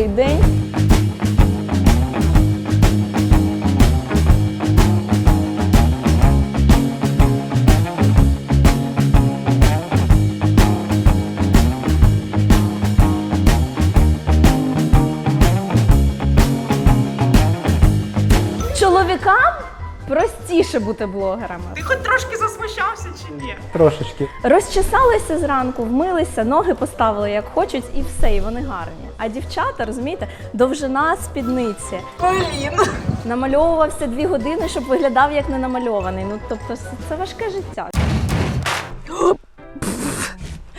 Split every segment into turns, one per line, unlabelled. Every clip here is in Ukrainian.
Play Dance. Простіше бути блогерами.
Ти хоч трошки засмущався чи ні?
Трошечки.
Розчесалися зранку, вмилися, ноги поставили як хочуть, і все, і вони гарні. А дівчата, розумієте, довжина спідниці.
Блін.
Намальовувався дві години, щоб виглядав як ненамальований. Ну тобто, це- це важке життя.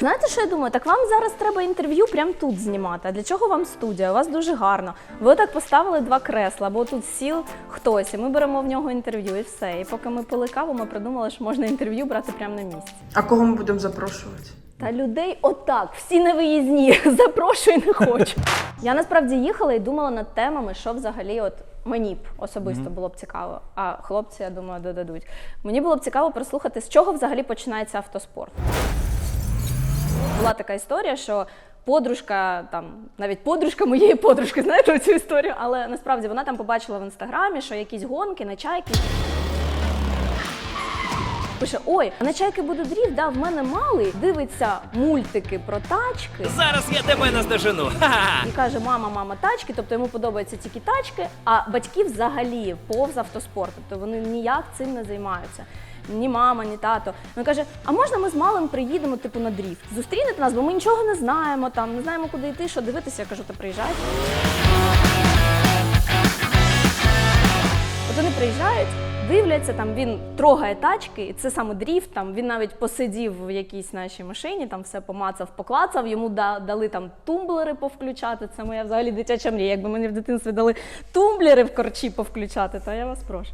Знаєте, що я думаю? Так вам зараз треба інтерв'ю прямо тут знімати. А для чого вам студія? У вас дуже гарно. Ви отак поставили два кресла, або тут сіл хтось, і ми беремо в нього інтерв'ю, і все. І поки ми пили каву, ми придумали, що можна інтерв'ю брати прямо на місці.
А кого ми будемо запрошувати?
Та людей отак, всі на виїзні, запрошую не хочу. Я насправді їхала і думала над темами, що взагалі от мені б особисто було б цікаво. А хлопці, я думаю, додадуть. Мені було б цікаво прослухати, з чого взагалі починається автоспорт. Була така історія, що подружка, там навіть подружка моєї подружки, знаєте цю історію, але насправді вона там побачила в інстаграмі, що якісь гонки на чайки. Пише: ой, а на чайки буде дріфт, да, в мене малий дивиться мультики про тачки.
Зараз я тебе наздожену. Ха-ха!
І каже, мама, мама, тачки, тобто йому подобаються тільки тачки, а батьки взагалі повз автоспорт, тобто вони ніяк цим не займаються. Ні мама, ні тато. Він каже: а можна ми з малим приїдемо, типу, на дріфт? Зустрінете нас, бо ми нічого не знаємо, там не знаємо, куди йти, що дивитися. Я кажу, то приїжджайте. От вони приїжджають, дивляться, там він трогає тачки, і це саме дріфт. Там він навіть посидів в якійсь нашій машині, там все помацав, поклацав. Йому да- дали там тумблери повключати. Це моя взагалі дитяча мрія. Якби мені в дитинстві дали тумблери в корчі повключати, то я вас прошу.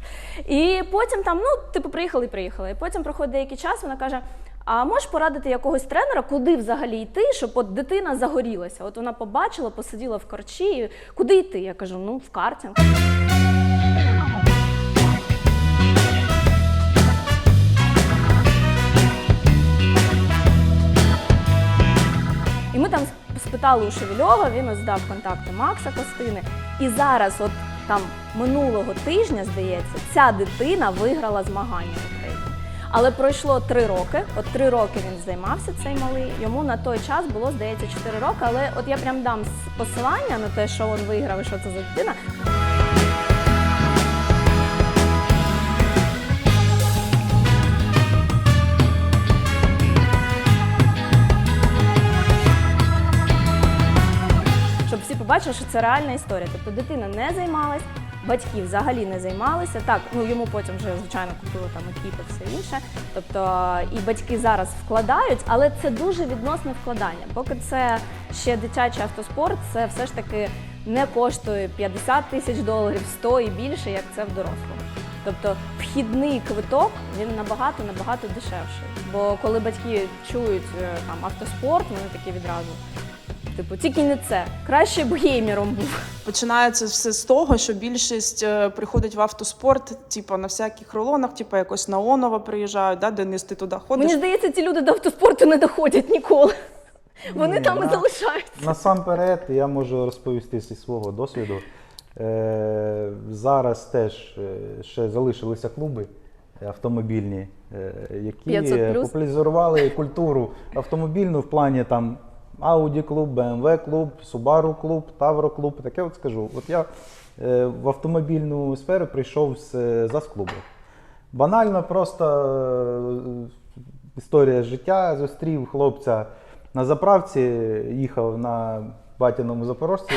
І потім там, ну, типу, приїхали і приїхали. І потім проходить деякий час, вона каже. А можеш порадити якогось тренера, куди взагалі йти, щоб от дитина загорілася? От вона побачила, посиділа в корчі, куди йти? Я кажу, ну в картинг. Там спитали у Шевельова, він ось дав контакти Макса Костини. І зараз, от там минулого тижня, здається, ця дитина виграла змагання в Україні. Але пройшло три роки. От три роки він займався цей малий. Йому на той час було, здається, чотири роки. Але от я прям дам посилання на те, що він виграв і що це за дитина. Щоб всі побачили, що це реальна історія. Тобто дитина не займалась, батьки взагалі не займалися. Так, ну йому потім вже звичайно купили там екіпи, все інше. Тобто і батьки зараз вкладають, але це дуже відносне вкладання. Поки це ще дитячий автоспорт, це все ж таки не коштує 50 тисяч доларів, 100 і більше, як це в дорослому. Тобто вхідний квиток він набагато набагато дешевший. Бо коли батьки чують е, там автоспорт, вони такі відразу. Типу, тільки не це. Краще б геймером був.
Починається все з того, що більшість е, приходить в автоспорт, типу на всяких рулонах, типу якось на Онова приїжджають, да, Денис, ти туди ходиш.
Мені здається, ці люди до автоспорту не доходять ніколи. Вони
Ні,
там і
на-
залишаються.
Насамперед, я можу розповісти зі свого досвіду. Е, зараз теж е, ще залишилися клуби автомобільні, е, які
500+.
популяризували культуру автомобільну в плані там Audi клуб, BMW клуб, Subaru клуб, Тавро клуб. Таке от скажу. От я е, в автомобільну сферу прийшов з е, ЗАЗ клубу. Банально, просто е, історія життя. Зустрів хлопця на заправці, їхав на батяному запорожці.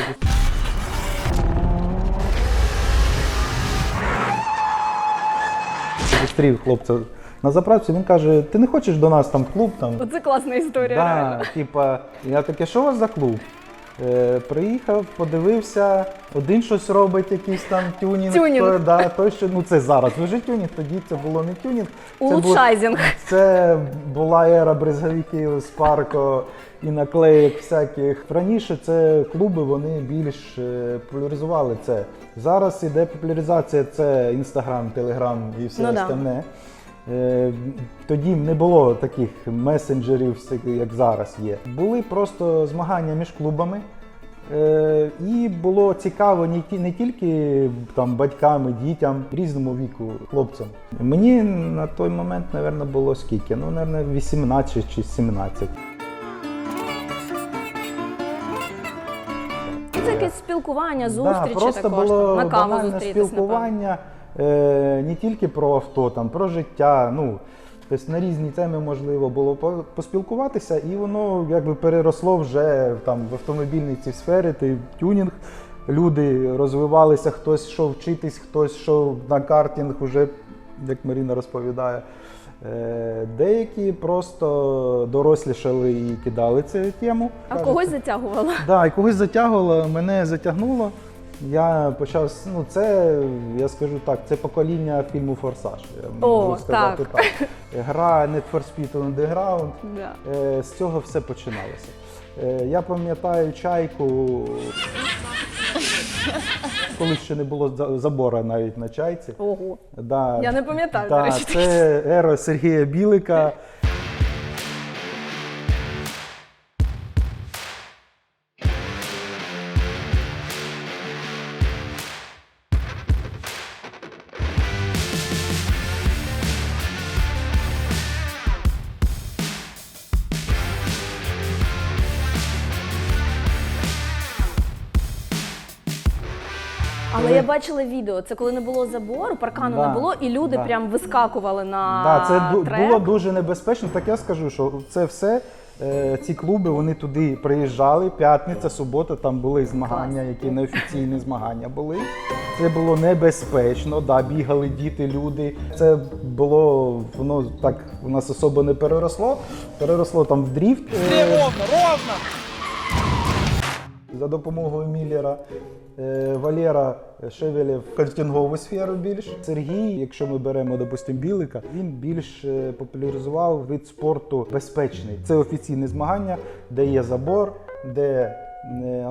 Зустрів хлопця на заправці, він каже: ти не хочеш до нас там в клуб? Там?
Оце класна історія.
Да,
реально.
типа, я таке, що у вас за клуб? Е, приїхав, подивився, один щось робить, якийсь там тюнінг.
Тюнінг.
Той, да, той, що, ну це зараз вже тюнінг, тоді це було не тюнінг. Це,
Улучшайзінг.
це була ера брезговиків, спарко і наклеїк всяких. Раніше це клуби вони більш е, популяризували це. Зараз іде популяризація, це Інстаграм, Телеграм і все
Ну да.
остальне. Е, Тоді не було таких месенджерів, як зараз є. Були просто змагання між клубами. Е, і було цікаво не, тільки там батькам, дітям різному віку хлопцям. Мені на той момент, мабуть, було скільки? Ну, мабуть, 18 чи 17.
Це якесь спілкування,
Да,
зустрічі
просто
також
було
там, на каву
банальне
зустрітись, напевно.
Е, не тільки про авто, там, про життя. Ну, тобто на різні теми можливо було поспілкуватися, і воно якби переросло вже там, в автомобільній цій сфері, ти тюнінг. Люди розвивалися, хтось йшов вчитись, хтось йшов на картинг, уже, як Маріна розповідає. Е, Деякі просто дорослішали і кидали цю тему.
А когось затягувало.
Да, і когось затягувало, мене затягнуло. Я почав, ну це, я скажу так, це покоління фільму Форсаж. Я
О,
можу сказати
так.
так. Гра Need for Speed Underground.
Да.
Е, З цього все починалося. Е, Я пам'ятаю чайку, коли ще не було за- забора навіть на чайці.
Ого.
Да,
Я не пам'ятаю,
да,
до речі,
Це ера Сергія Білика.
Бачила відео. Це коли не було забору, паркану
Да,
не було, і люди
да.
прям вискакували на
Да, це ду-
трек.
було дуже небезпечно. Так я скажу, що це все. е, Ці клуби вони туди приїжджали. П'ятниця, субота, там були змагання, які неофіційні змагання були. Це було небезпечно. Да, бігали діти, люди. Це було воно так у нас особо не переросло. Переросло там в дріфт. е,
Ровно, ровно!
За допомогою Міллера. Е, Валера Шевелєв картингову сферу більш. Сергій, якщо ми беремо, допустимо, Білика, він більш е, популяризував вид спорту безпечний. Це офіційне змагання, де є забор, де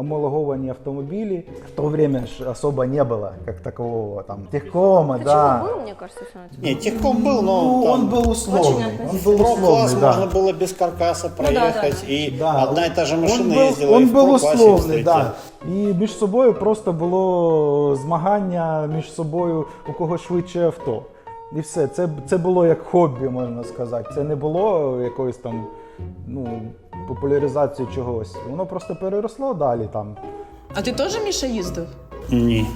омологовані автомобілі. В то время ж особо не було, як такового там техкома,
Ты
да.
чего был, мне кажется, все
Не, техком был, но
Ну,
там
он был условный. Он был
в про-класс
условный, да.
можно было без каркаса проехать, и
Да,
одна и та же машина
он был,
ездила
он
и в
был
про-классе
условний,
встретила.
да. І між собою просто було змагання між собою, у кого швидше авто. І все. Це, це було як хобі, можна сказати. Це не було якоїсь там ну, популяризації чогось. Воно просто переросло далі там.
А ти теж Міша їздив?
Ні.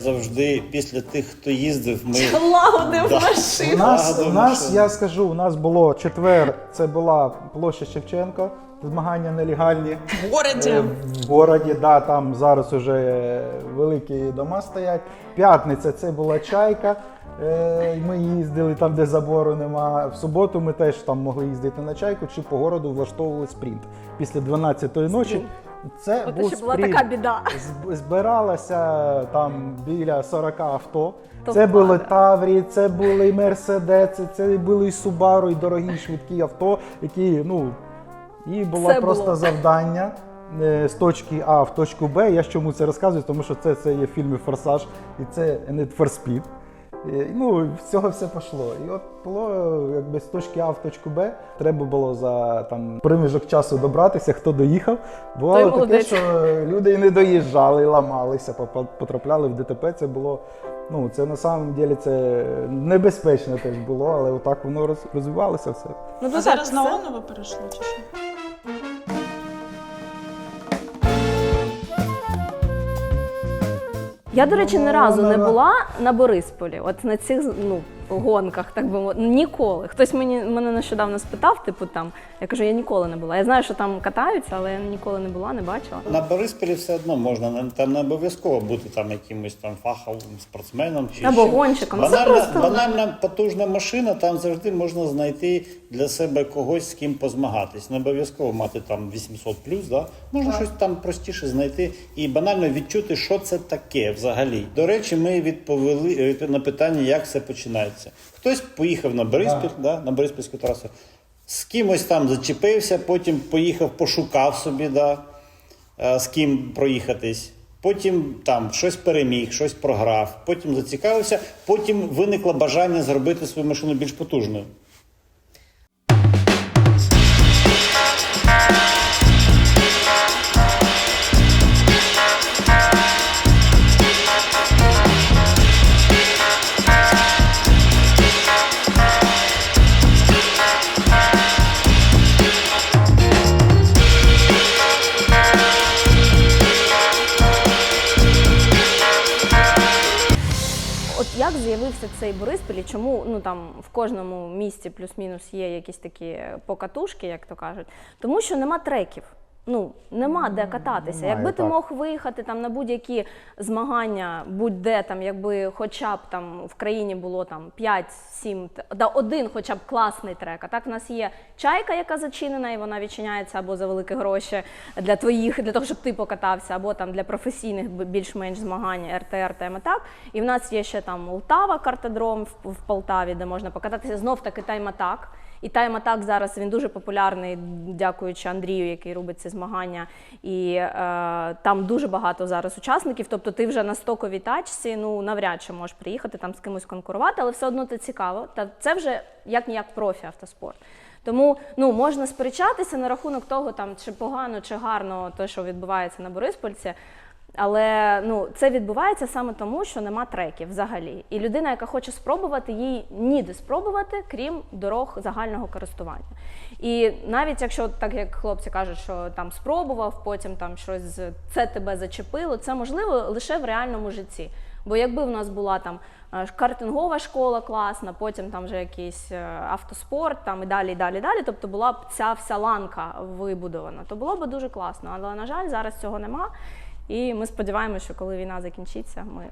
Завжди після тих, хто їздив, ми
Лагодив
Да.
У
машину.
нас, у нас, я скажу, у нас було четвер, це була площа Шевченко, змагання нелегальні.
В городі.
Е, В городі, да, там зараз уже великі дома стоять. П'ятниця це була чайка. Е, Ми їздили там, де забору нема. В суботу ми теж там могли їздити на чайку чи по городу влаштовували спринт. Після 12-ї ночі. Це
От
був
ще була
спринт.
така біда.
Зб- Збиралося там біля 40 авто.
То
це були. Таврі, це були Мерседеси, це були і Субару, і дорогі швидкі авто, які ну і було
Все
просто
було.
завдання е, з точки А в точку Б. Я ж чому це розказую, тому що це, це є в фільмі Форсаж і це Need for Speed. Ну, з цього все пішло. І от було якби з точки А в точку Б. Треба було за там проміжок часу добратися, хто доїхав. Бувало таке,
молодець.
що люди і не доїжджали, і ламалися, потрапляли в ДТП. Це було. Ну, це на самом деле це небезпечно теж було, але отак воно розвивалося все.
Ну,
А
то
зараз
так,
на. Оново перейшло чи що?
Я, до речі, ні разу не
Ну,
була на Борисполі, от на цих ну, гонках, так би мовити. Ніколи. Хтось мені мене нещодавно спитав, типу там. Я кажу, я ніколи не була. Я знаю, що там катаються, але я ніколи не була, не бачила.
на Борисполі все одно можна там не обов'язково бути там якимось там фаховим спортсменом чи
Або гонщиком. Це
Банальна,
просто-
банальна потужна машина, там завжди можна знайти для себе когось з ким позмагатись. Не обов'язково мати там 800 да? можна щось там простіше знайти і банально відчути, що це таке взагалі. До речі, ми відповіли е, на питання, як все починається. Хтось поїхав на Бориспіль, да. на Бориспільську трасу. З кимось там зачепився, потім поїхав, пошукав собі, да, е, з ким проїхатись. Потім там щось переміг, щось програв, потім зацікавився, потім виникло бажання зробити свою машину більш потужною.
З'явився цей Бориспіль, чому ну там в кожному місті плюс-мінус є якісь такі покатушки, як то кажуть, тому що нема треків. Ну, нема де кататися.
немає,
Якби ти
так.
мог виїхати там на будь-які змагання, будь-де там, якби хоча б там в країні було там 5-7, т- да один хоча б класний трек. А так в нас є чайка, яка зачинена, і вона відчиняється або за великі гроші для твоїх, для того, щоб ти покатався, або там для професійних більш-менш змагань РТР, тайм-атак. І в нас є ще там Полтава, картодром в, в Полтаві, де можна покататися знов таки тайм-атак. І тайм-атак зараз він дуже популярний, дякуючи Андрію, який робить ці змагання. І е, там дуже багато зараз учасників. Тобто ти вже на стоковій тачці, ну навряд чи можеш приїхати там з кимось конкурувати, але все одно це цікаво. Та це вже як ніяк профі автоспорт. Тому ну можна сперечатися на рахунок того, там чи погано, чи гарно те, що відбувається на Бориспольці. Але ну це відбувається саме тому, що нема треків взагалі. І людина, яка хоче спробувати, їй ніде спробувати, крім дорог загального користування. І навіть якщо так як хлопці кажуть, що там спробував, потім там щось це тебе зачепило, це можливо лише в реальному житті. Бо якби в нас була там е, картингова школа класна, потім там вже якийсь е, автоспорт, там і далі, і далі, і далі. Тобто була б ця вся ланка вибудована, то було б дуже класно. Але на жаль, зараз цього нема. І ми сподіваємося, що коли війна закінчиться, ми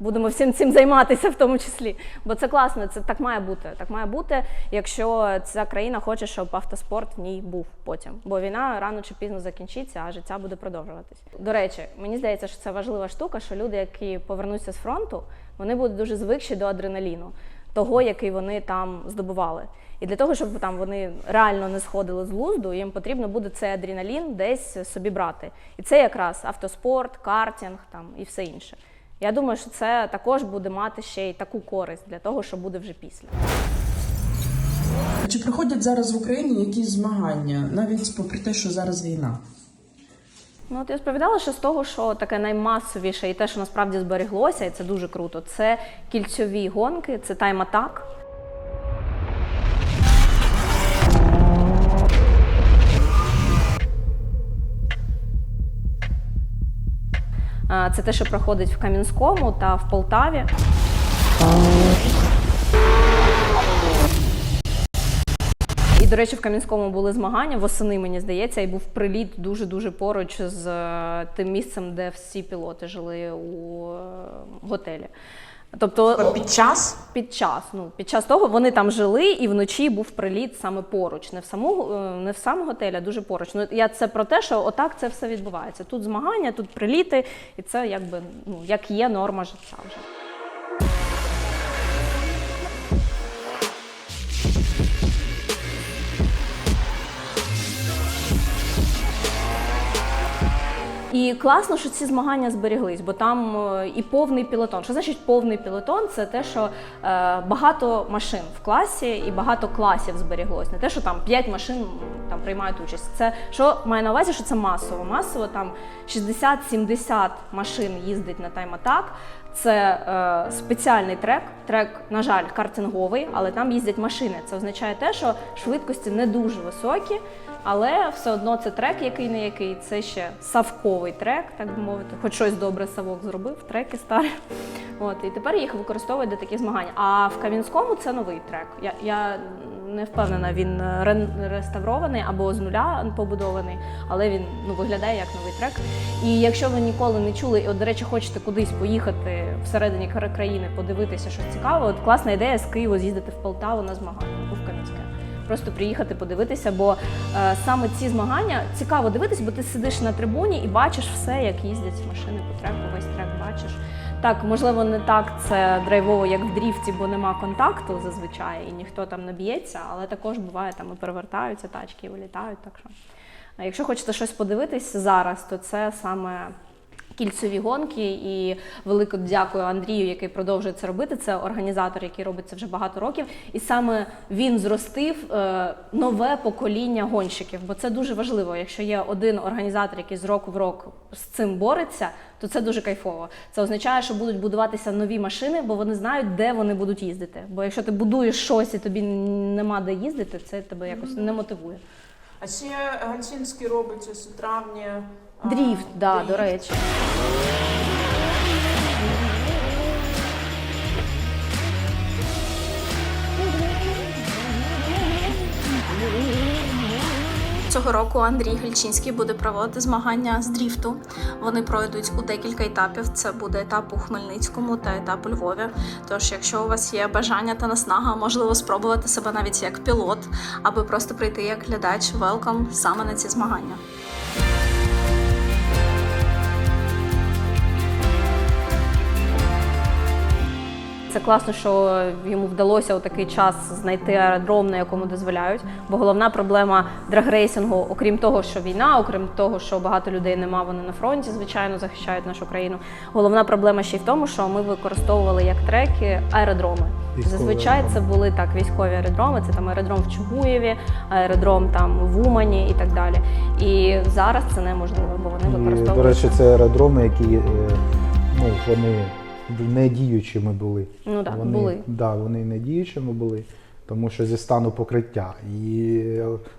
будемо всім цим займатися в тому числі. Бо це класно, це так має бути. Так має бути, якщо ця країна хоче, щоб автоспорт в ній був потім. Бо війна рано чи пізно закінчиться, а життя буде продовжуватись. До речі, мені здається, що це важлива штука, що люди, які повернуться з фронту, вони будуть дуже звикші до адреналіну, того, який вони там здобували. І для того, щоб там вони реально не сходили з глузду, їм потрібно буде цей адреналін десь собі брати. І це якраз автоспорт, картинг там і все інше. Я думаю, що це також буде мати ще й таку користь для того, що буде вже після.
Чи проходять зараз в Україні якісь змагання, навіть попри те, що зараз війна?
Ну, от я розповідала, що з того, що таке наймасовіше і те, що насправді збереглося, і це дуже круто, це кільцьові гонки, це тайм-атак. Це те, що проходить в Кам'янському та в Полтаві. І, до речі, в Кам'янському були змагання восени, мені здається, і був приліт дуже-дуже поруч з е, тим місцем, де всі пілоти жили у е, готелі. Тобто
Під час
під час, ну під час того вони там жили, і вночі був приліт саме поруч, не в саму е, не в сам готель, а дуже поруч. Ну я це про те, що отак це все відбувається. Тут змагання, тут приліти, і це якби ну як є норма життя вже. І класно, що ці змагання зберіглись, бо там е, і повний пілотон. Що значить повний пілотон? Це те, що е, багато машин в класі і багато класів зберіглось. Не те, що там 5 машин там приймають участь. Це що має на увазі, що це масово. Масово там 60-70 машин їздить на тайм-атак. Це е, спеціальний трек. Трек, на жаль, картинговий, але там їздять машини. Це означає те, що швидкості не дуже високі, але все одно це трек, який не який. Це ще савковий трек, так би мовити. Хоч щось добре савок зробив, треки старі. От і тепер їх використовують до таких змагань. А в Кам'янському це новий трек. Я, я не впевнена, він ре- реставрований або з нуля побудований, але він ну виглядає як новий трек. І якщо ви ніколи не чули, і от, до речі, хочете кудись поїхати всередині кра- країни, подивитися щось цікаве, от класна ідея з Києва з'їздити в Полтаву на змагання або в Кам'янське. Просто приїхати подивитися, бо е, саме ці змагання цікаво дивитись, бо ти сидиш на трибуні і бачиш все, як їздять машини по треку, весь трек бачиш. Так, можливо, не так це драйвово, як в дріфті, бо нема контакту зазвичай, і ніхто там не б'ється, але також буває, там і перевертаються тачки, і вилітають. Так що, якщо хочете щось подивитись зараз, то це саме кільцеві гонки. І велике дякую Андрію, який продовжує це робити. Це організатор, який робить це вже багато років. І саме він зростив е, нове покоління гонщиків. Бо це дуже важливо. Якщо є один організатор, який з року в рок з цим бореться, то це дуже кайфово. Це означає, що будуть будуватися нові машини, бо вони знають, де вони будуть їздити. Бо якщо ти будуєш щось і тобі нема де їздити, це тебе якось не мотивує.
а ще Гальчинський робить ось у травні.
Дріфт, да, до речі.
Цього року Андрій Гельчинський буде проводити змагання з дріфту. Вони пройдуть у декілька етапів. Це буде етап у Хмельницькому та етап у Львові. Тож, якщо у вас є бажання та наснага, можливо спробувати себе навіть як пілот, аби просто прийти як глядач велком саме на ці змагання.
Це класно, що йому вдалося у такий час знайти аеродром, на якому дозволяють. Бо головна проблема драгрейсингу, окрім того, що війна, окрім того, що багато людей нема, вони на фронті, звичайно, захищають нашу країну. Головна проблема ще й в тому, що ми використовували як треки аеродроми.
Військові
Зазвичай це були так військові аеродроми. Це там аеродром в Чугуєві, аеродром там в Умані і так далі. І зараз це неможливо, бо вони використовують.
до речі, це аеродроми, які е, ну, вони не діючими були.
Ну да,
вони,
були.
Да, вони не діючими були, тому що зі стану покриття. І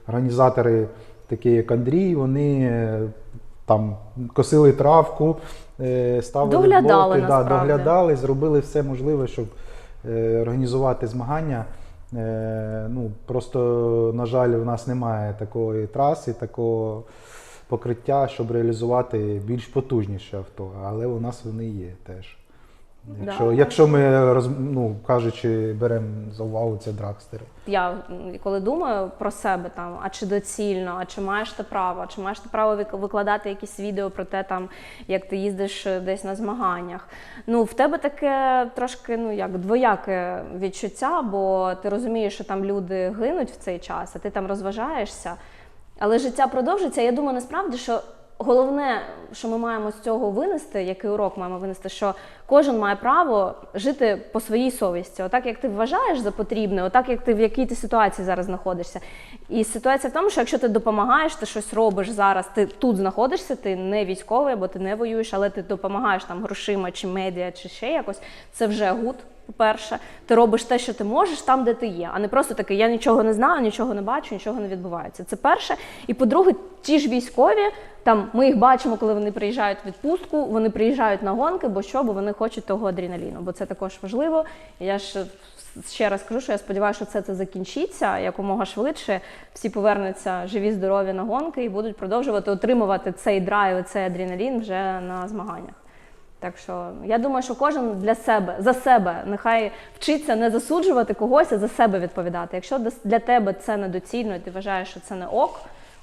організатори, такі як Андрій, вони е, там косили травку, е, ставили
Доглядали,
блоки, да, доглядали, зробили все можливе, щоб е, організувати змагання. Ну, просто, на жаль, у нас немає такої траси, такого покриття, щоб реалізувати більш потужніше авто, але у нас вони є теж. Якщо,
Да.
якщо ми роз, ну, кажучи, беремо за увагу це драгстери.
Я коли думаю про себе там, а чи доцільно, а чи маєш ти право, а чи маєш ти право викладати якісь відео про те, там як ти їздиш е, десь на змаганнях. Ну в тебе таке трошки ну як двояке відчуття, бо ти розумієш, що там люди гинуть в цей час, а ти там розважаєшся. Але життя продовжиться. Я думаю, насправді, що головне, що ми маємо з цього винести, який урок маємо винести, що кожен має право жити по своїй совісті. Отак, як ти вважаєш за потрібне, отак, як ти в якій ти ситуації зараз знаходишся. І ситуація в тому, що якщо ти допомагаєш, ти щось робиш зараз, ти тут знаходишся, ти не військовий або ти не воюєш, але ти допомагаєш там грошима чи медіа, чи ще якось, це вже гуд. По-перше, ти робиш те, що ти можеш там, де ти є, а не просто такий, я нічого не знаю, нічого не бачу, нічого не відбувається. Це перше. І по-друге, ті ж військові, там ми їх бачимо, коли вони приїжджають в відпустку, вони приїжджають на гонки, бо що, бо вони хочуть того адреналіну, бо це також важливо. Я ж ще раз кажу, що я сподіваюся, що це, це закінчиться якомога швидше. Всі повернуться живі, здорові на гонки і будуть продовжувати отримувати цей драйв, цей адреналін вже на змаганнях. Так що я думаю, що кожен для себе за себе нехай вчиться не засуджувати когось, а за себе відповідати. Якщо для тебе це недоцільно, і ти вважаєш, що це не ок.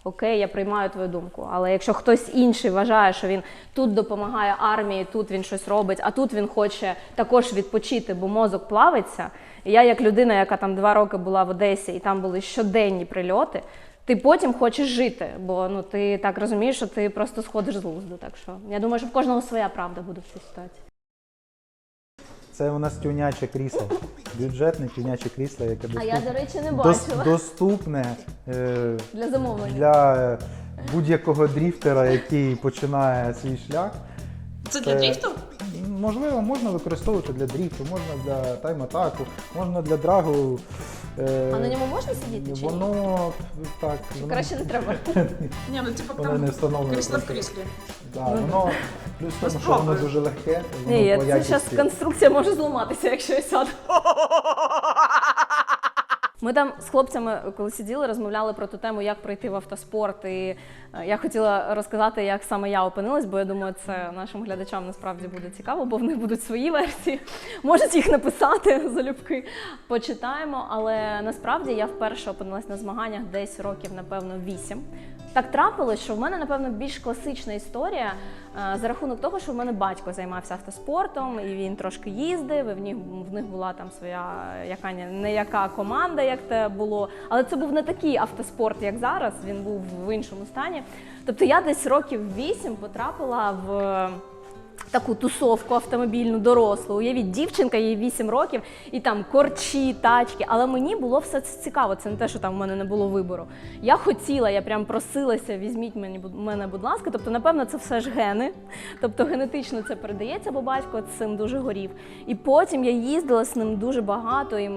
Окей, я приймаю твою думку. Але якщо хтось інший вважає, що він тут допомагає армії, тут він щось робить, а тут він хоче також відпочити, бо мозок плавиться. І я, як людина, яка там два роки була в Одесі, і там були щоденні прильоти, ти потім хочеш жити, бо ну ти так розумієш, що ти просто сходиш з глузду. Так що я думаю, що в кожного своя правда буде в цій ситуації.
Це у нас тюняче крісло. Бюджетне тюняче крісло, яке
А я, до речі, не бачила
доступне е,
для замовлення.
для е, будь-якого дріфтера, який починає свій шлях.
Це для дріфту?
Можливо, можна використовувати для дріфту, можна для тайм-атаку, можна для драгу. Е,
А на ньому можна сидіти чи ні?
Воно так, воно,
Краще не треба.
Ні, ну типу
воно не
там
встановлено.
крісло в
просто.
кріслі.
Да, воно плюс в тому, що воно дуже легке. воно
Ні,
по
це зараз конструкція може зламатися, якщо я сяду. Ми там з хлопцями, коли сиділи, розмовляли про ту тему, як пройти в автоспорт. І е, я хотіла розказати, як саме я опинилась, бо я думаю, це нашим глядачам насправді буде цікаво, бо в них будуть свої версії. Можуть їх написати залюбки. Почитаємо. Але насправді я вперше опинилась на змаганнях десь років, напевно, вісім. Так трапилось, що в мене, напевно, більш класична історія е, за рахунок того, що в мене батько займався автоспортом, і він трошки їздив, і в них, в них була там своя яка не яка команда, як те було. Але це був не такий автоспорт, як зараз. Він був в іншому стані. Тобто я десь років вісім потрапила в таку тусовку автомобільну дорослу. Уявіть, дівчинка, їй 8 років, і там корчі, тачки. Але мені було все це цікаво. Це не те, що там в мене не було вибору. Я хотіла, я прям просилася, візьміть мені мене, будь ласка. Тобто, напевно, це все ж гени. Тобто генетично це передається, бо батько цим дуже горів. І потім я їздила з ним дуже багато і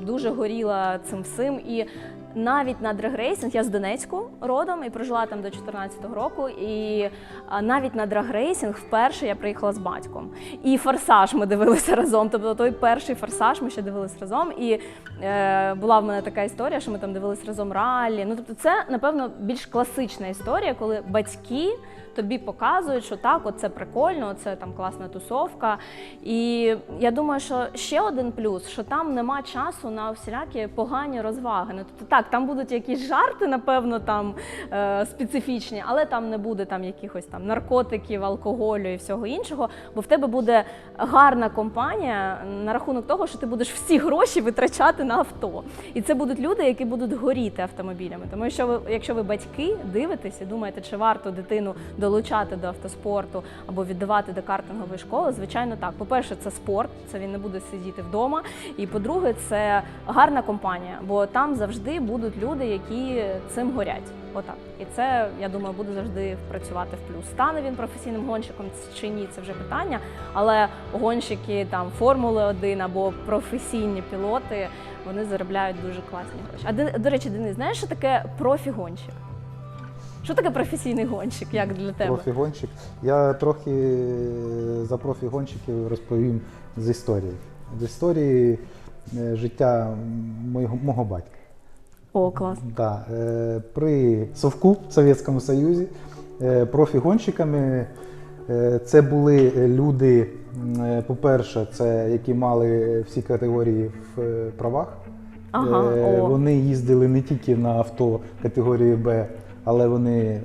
дуже горіла цим всім. І навіть на драгрейсинг, я з Донецьку родом і прожила там до 14-го року. І навіть на драгрейсинг вперше я приїхала з батьком. І форсаж ми дивилися разом. Тобто той перший форсаж ми ще дивилися разом. І е, була в мене така історія, що ми там дивилися разом ралі. Ну тобто, це напевно більш класична історія, коли батьки. Тобі показують, що так, от це прикольно, це там класна тусовка. І я думаю, що ще один плюс, що там нема часу на всілякі погані розваги. Ну, тобто так, там будуть якісь жарти, напевно, там е, специфічні, але там не буде там якихось там наркотиків, алкоголю і всього іншого. Бо в тебе буде гарна компанія на рахунок того, що ти будеш всі гроші витрачати на авто. І це будуть люди, які будуть горіти автомобілями. Тому що ви, якщо ви батьки дивитесь і думаєте, чи варто дитину долучати до автоспорту або віддавати до картингової школи, звичайно, так. По-перше, це спорт, це він не буде сидіти вдома. І по-друге, це гарна компанія, бо там завжди будуть люди, які цим горять. Отак. І це, я думаю, буде завжди працювати в плюс. Стане він професійним гонщиком чи ні, це вже питання. Але гонщики там Формули 1 або професійні пілоти, вони заробляють дуже класні гроші. А до речі, Денис, знаєш, що таке профі-гонщик? Що таке професійний гонщик? Як для тебе?
Профігонщик. Я трохи е, за профігонщиків розповім з історії. З історії е, життя мого, мого батька.
О, клас.
Да, е, при Совку в Совєтському Союзі профігонщиками це були люди, по-перше, це які мали всі категорії в правах.
Ага, о.
Вони їздили не тільки на авто категорії Б, але вони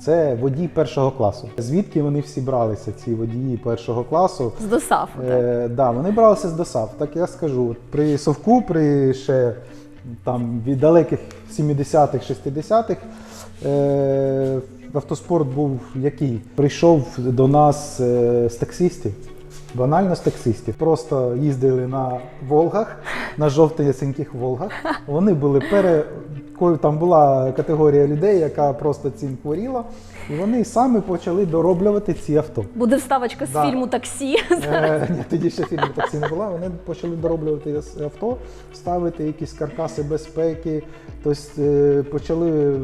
це водій першого класу. Звідки вони всі бралися, ці водії першого класу?
З так.
Е, да, вони бралися з ДОСАВ. Так я скажу. При Совку, при ще там від далеких 70-х, 60-х е, автоспорт був який? Прийшов до нас е, з таксистів. Банально з таксистів. Просто їздили на Волгах, на жовтих Волгах. Вони були пере. Там була категорія людей, яка просто цим хворіла, і вони саме почали дороблювати ці авто.
Буде вставочка з
Да.
фільму Таксі.
Е, Ні, тоді ще фільму таксі не була. Вони почали дороблювати авто, ставити якісь каркаси безпеки, тобто е, почали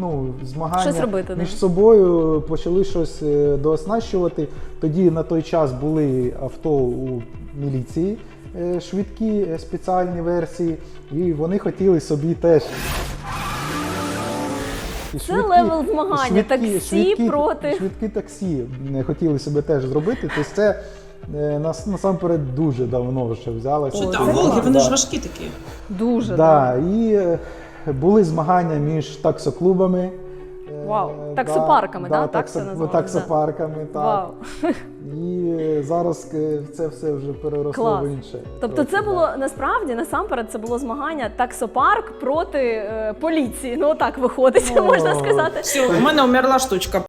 ну, змагання
Щось робити, да.
між собою, почали щось е, дооснащувати. Тоді на той час були авто у міліції. е, Швидкі е, спеціальні версії, і вони хотіли собі теж. І
Це левел змагання. Таксі проти-
швидкі таксі хотіли себе теж зробити. Тобто це нас насамперед дуже давно вже взялося.
Що там, Волги, вони ж важкі такі.
Дуже.
Да, і були змагання між таксоклубами. е,
Вау. Таксопарками, да? Так
таксо-
це
Таксопарками, так.
Вау.
І е, зараз е, це все вже переросло
Клас.
в інше.
Тобто
Просто,
це
да.
було насправді насамперед це було змагання таксопарк проти е, поліції. Ну так виходить,
О,
можна сказати.
Все, у мене умерла штучка.